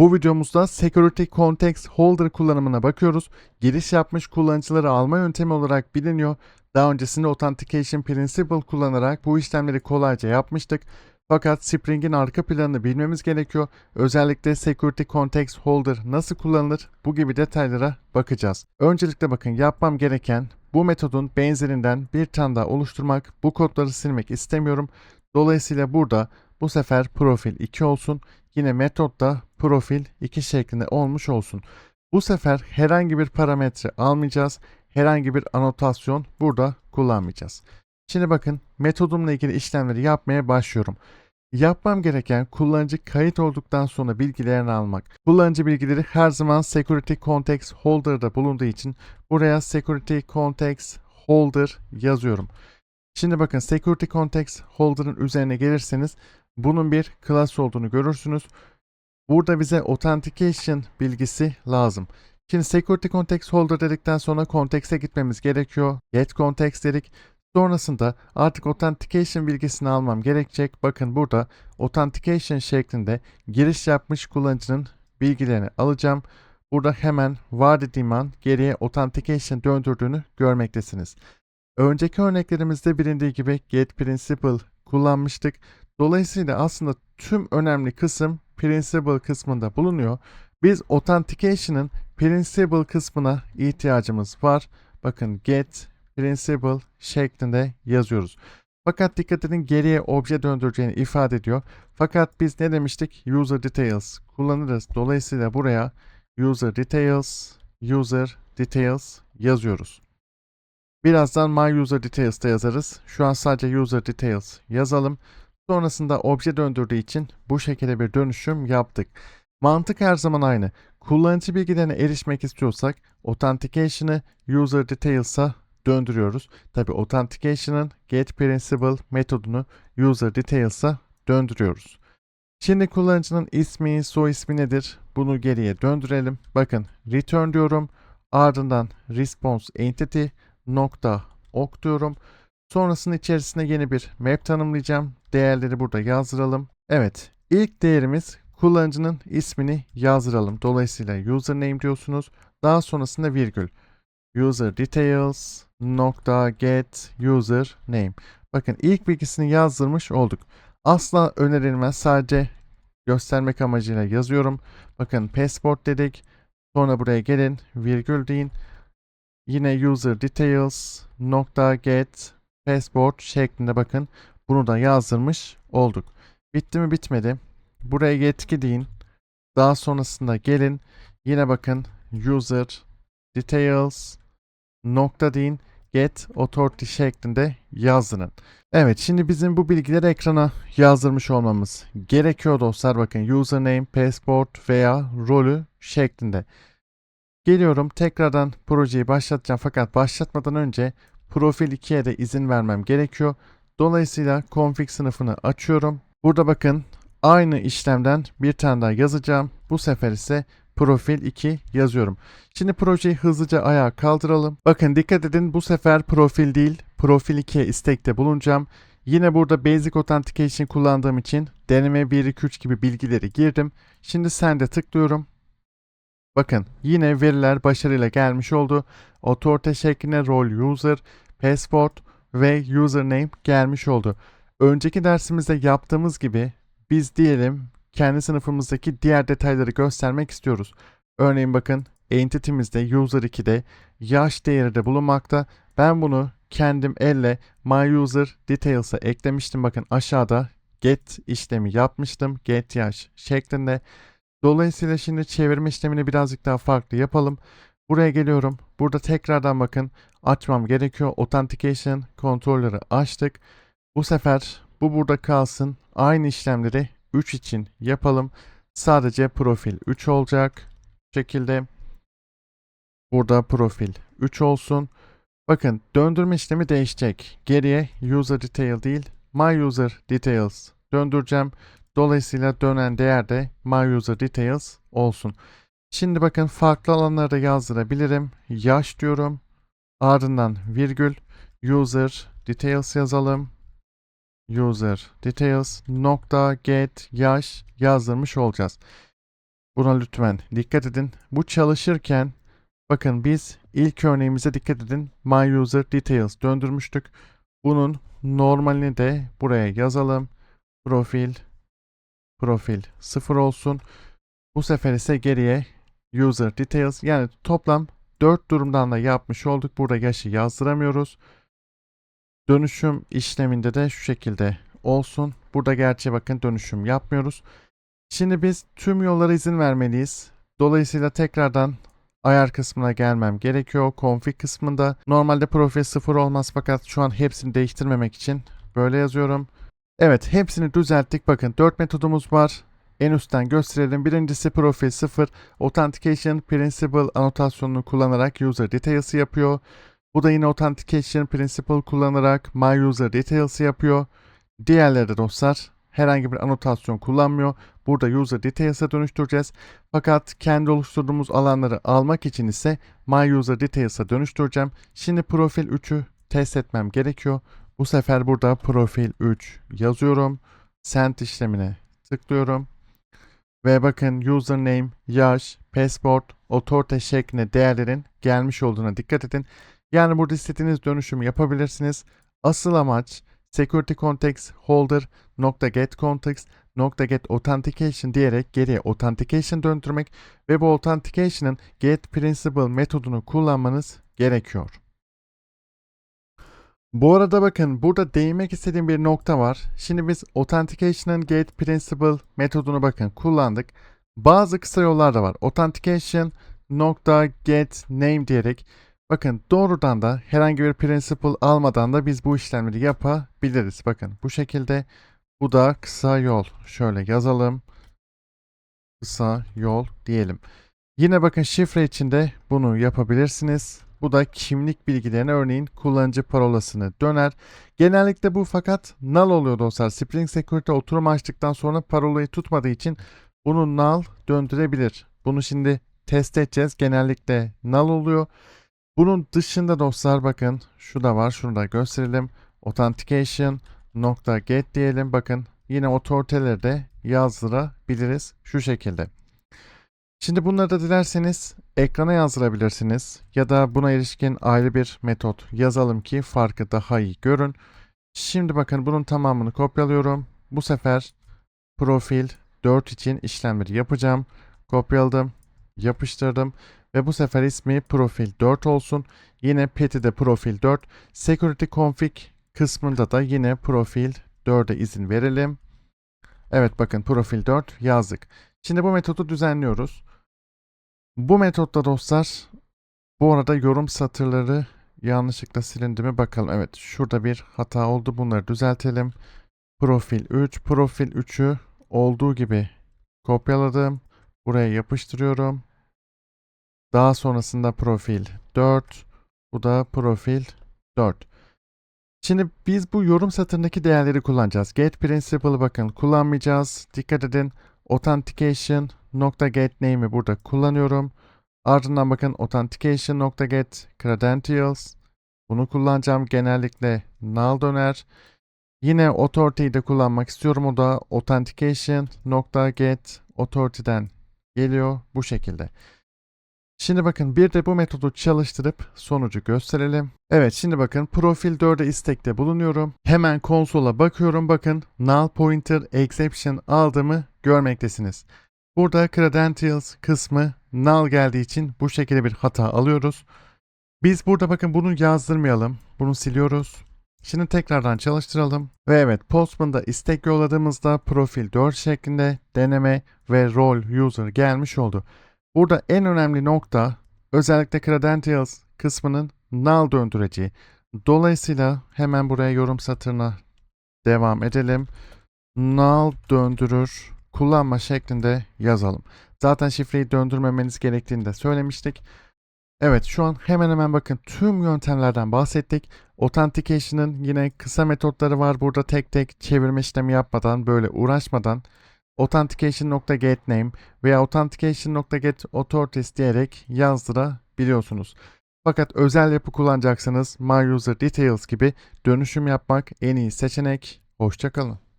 Bu videomuzda Security Context Holder kullanımına bakıyoruz. Giriş yapmış kullanıcıları alma yöntemi olarak biliniyor. Daha öncesinde Authentication Principle kullanarak bu işlemleri kolayca yapmıştık. Fakat Spring'in arka planını bilmemiz gerekiyor. Özellikle Security Context Holder nasıl kullanılır bu gibi detaylara bakacağız. Öncelikle bakın yapmam gereken bu metodun benzerinden bir tane daha oluşturmak. Bu kodları silmek istemiyorum. Dolayısıyla burada bu sefer profil 2 olsun. Yine metotta profil 2 şeklinde olmuş olsun. Bu sefer herhangi bir parametre almayacağız. Herhangi bir anotasyon burada kullanmayacağız. Şimdi bakın metodumla ilgili işlemleri yapmaya başlıyorum. Yapmam gereken kullanıcı kayıt olduktan sonra bilgilerini almak. Kullanıcı bilgileri her zaman Security Context Holder'da bulunduğu için buraya Security Context Holder yazıyorum. Şimdi bakın Security Context Holder'ın üzerine gelirseniz bunun bir class olduğunu görürsünüz. Burada bize Authentication bilgisi lazım. Şimdi Security Context Holder dedikten sonra Context'e gitmemiz gerekiyor. Get Context dedik. Sonrasında artık Authentication bilgisini almam gerekecek. Bakın burada Authentication şeklinde giriş yapmış kullanıcının bilgilerini alacağım. Burada hemen var dediğim an geriye Authentication döndürdüğünü görmektesiniz. Önceki örneklerimizde bilindiği gibi Get Principle kullanmıştık. Dolayısıyla aslında tüm önemli kısım Principle kısmında bulunuyor. Biz Authentication'ın Principle kısmına ihtiyacımız var. Bakın Get Principle şeklinde yazıyoruz. Fakat dikkat edin geriye obje döndüreceğini ifade ediyor. Fakat biz ne demiştik? User Details kullanırız. Dolayısıyla buraya User Details, User Details yazıyoruz. Birazdan My User Details da yazarız. Şu an sadece User Details yazalım. Sonrasında obje döndürdüğü için bu şekilde bir dönüşüm yaptık. Mantık her zaman aynı. Kullanıcı bilgilerine erişmek istiyorsak Authentication'ı User Details'a döndürüyoruz. Tabi Authentication'ın Get Principle metodunu User Details'a döndürüyoruz. Şimdi kullanıcının ismi, soy ismi nedir? Bunu geriye döndürelim. Bakın return diyorum. Ardından response entity nokta ok diyorum. Sonrasında içerisine yeni bir map tanımlayacağım. Değerleri burada yazdıralım. Evet, ilk değerimiz kullanıcının ismini yazdıralım. Dolayısıyla username diyorsunuz. Daha sonrasında virgül. User details nokta get user name. Bakın ilk bilgisini yazdırmış olduk. Asla önerilmez. Sadece göstermek amacıyla yazıyorum. Bakın passport dedik. Sonra buraya gelin. Virgül deyin. Yine user details nokta get passport şeklinde bakın. Bunu da yazdırmış olduk. Bitti mi bitmedi. Buraya yetki deyin. Daha sonrasında gelin. Yine bakın user details nokta deyin get authority şeklinde yazdırın. Evet şimdi bizim bu bilgileri ekrana yazdırmış olmamız gerekiyor dostlar. Bakın username, passport veya rolü şeklinde. Geliyorum tekrardan projeyi başlatacağım fakat başlatmadan önce profil 2'ye de izin vermem gerekiyor. Dolayısıyla config sınıfını açıyorum. Burada bakın aynı işlemden bir tane daha yazacağım. Bu sefer ise profil 2 yazıyorum. Şimdi projeyi hızlıca ayağa kaldıralım. Bakın dikkat edin bu sefer profil değil profil 2'ye istekte bulunacağım. Yine burada Basic Authentication kullandığım için deneme 1, 2, 3 gibi bilgileri girdim. Şimdi sende tıklıyorum. Bakın yine veriler başarıyla gelmiş oldu. Authority şeklinde role user, passport ve username gelmiş oldu. Önceki dersimizde yaptığımız gibi biz diyelim kendi sınıfımızdaki diğer detayları göstermek istiyoruz. Örneğin bakın entity'mizde user 2'de yaş değeri de bulunmakta. Ben bunu kendim elle my user details'a eklemiştim. Bakın aşağıda get işlemi yapmıştım. Get yaş şeklinde. Dolayısıyla şimdi çevirme işlemini birazcık daha farklı yapalım. Buraya geliyorum. Burada tekrardan bakın açmam gerekiyor. Authentication kontrolleri açtık. Bu sefer bu burada kalsın. Aynı işlemleri 3 için yapalım. Sadece profil 3 olacak. Bu şekilde burada profil 3 olsun. Bakın döndürme işlemi değişecek. Geriye user detail değil my user details döndüreceğim. Dolayısıyla dönen değer de my user details olsun. Şimdi bakın farklı alanlarda yazdırabilirim. Yaş diyorum. Ardından virgül user details yazalım. User details nokta get yaş yazdırmış olacağız. Buna lütfen dikkat edin. Bu çalışırken bakın biz ilk örneğimize dikkat edin. My user details döndürmüştük. Bunun normalini de buraya yazalım. Profil profil 0 olsun. Bu sefer ise geriye user details yani toplam 4 durumdan da yapmış olduk. Burada yaşı yazdıramıyoruz. Dönüşüm işleminde de şu şekilde olsun. Burada gerçi bakın dönüşüm yapmıyoruz. Şimdi biz tüm yollara izin vermeliyiz. Dolayısıyla tekrardan ayar kısmına gelmem gerekiyor. Config kısmında normalde profil 0 olmaz fakat şu an hepsini değiştirmemek için böyle yazıyorum. Evet hepsini düzelttik. Bakın 4 metodumuz var. En üstten gösterelim. Birincisi profil 0 Authentication Principal anotasyonunu kullanarak user details'ı yapıyor. Bu da yine Authentication Principal kullanarak My User Details'ı yapıyor. Diğerleri de dostlar herhangi bir anotasyon kullanmıyor. Burada User Details'a dönüştüreceğiz. Fakat kendi oluşturduğumuz alanları almak için ise My User Details'a dönüştüreceğim. Şimdi profil 3'ü test etmem gerekiyor. Bu sefer burada profil 3 yazıyorum. Send işlemine tıklıyorum. Ve bakın username, yaş, passport, authority şeklinde değerlerin gelmiş olduğuna dikkat edin. Yani burada istediğiniz dönüşümü yapabilirsiniz. Asıl amaç security context holder nokta get context nokta get authentication diyerek geriye authentication döndürmek ve bu authentication'ın get principal metodunu kullanmanız gerekiyor. Bu arada bakın burada değinmek istediğim bir nokta var. Şimdi biz Authentication'ın Get Principal metodunu bakın kullandık. Bazı kısa yollar da var. Authentication nokta get name diyerek bakın doğrudan da herhangi bir principal almadan da biz bu işlemleri yapabiliriz. Bakın bu şekilde bu da kısa yol. Şöyle yazalım. Kısa yol diyelim. Yine bakın şifre içinde bunu yapabilirsiniz. Bu da kimlik bilgilerine örneğin kullanıcı parolasını döner. Genellikle bu fakat null oluyor dostlar. Spring Security oturum açtıktan sonra parolayı tutmadığı için bunu null döndürebilir. Bunu şimdi test edeceğiz. Genellikle null oluyor. Bunun dışında dostlar bakın şu da var. Şunu da gösterelim. Authentication get diyelim. Bakın yine otoriteleri de yazdırabiliriz şu şekilde. Şimdi bunları da dilerseniz ekrana yazdırabilirsiniz ya da buna ilişkin ayrı bir metot yazalım ki farkı daha iyi görün. Şimdi bakın bunun tamamını kopyalıyorum. Bu sefer profil 4 için işlemleri yapacağım. Kopyaladım, yapıştırdım ve bu sefer ismi profil 4 olsun. Yine pet'i de profil 4. Security config kısmında da yine profil 4'e izin verelim. Evet bakın profil 4 yazdık. Şimdi bu metodu düzenliyoruz. Bu metotta dostlar bu arada yorum satırları yanlışlıkla silindi mi bakalım. Evet şurada bir hata oldu. Bunları düzeltelim. Profil 3. Profil 3'ü olduğu gibi kopyaladım. Buraya yapıştırıyorum. Daha sonrasında profil 4. Bu da profil 4. Şimdi biz bu yorum satırındaki değerleri kullanacağız. Get principal'ı bakın kullanmayacağız. Dikkat edin. Authentication get name'i burada kullanıyorum. Ardından bakın authentication nokta get credentials. Bunu kullanacağım. Genellikle null döner. Yine authority'yi de kullanmak istiyorum. O da authentication nokta get authority'den geliyor bu şekilde. Şimdi bakın bir de bu metodu çalıştırıp sonucu gösterelim. Evet şimdi bakın profil 4'e istekte bulunuyorum. Hemen konsola bakıyorum bakın null pointer exception aldığımı görmektesiniz. Burada credentials kısmı null geldiği için bu şekilde bir hata alıyoruz. Biz burada bakın bunu yazdırmayalım. Bunu siliyoruz. Şimdi tekrardan çalıştıralım. Ve evet Postman'da istek yolladığımızda profil 4 şeklinde deneme ve role user gelmiş oldu. Burada en önemli nokta özellikle credentials kısmının null döndüreceği. Dolayısıyla hemen buraya yorum satırına devam edelim. Null döndürür kullanma şeklinde yazalım. Zaten şifreyi döndürmemeniz gerektiğini de söylemiştik. Evet şu an hemen hemen bakın tüm yöntemlerden bahsettik. Authentication'ın yine kısa metotları var. Burada tek tek çevirme işlemi yapmadan böyle uğraşmadan authentication.getName veya authentication.getAuthorities diyerek yazdırabiliyorsunuz. Fakat özel yapı kullanacaksanız MyUserDetails gibi dönüşüm yapmak en iyi seçenek. Hoşçakalın.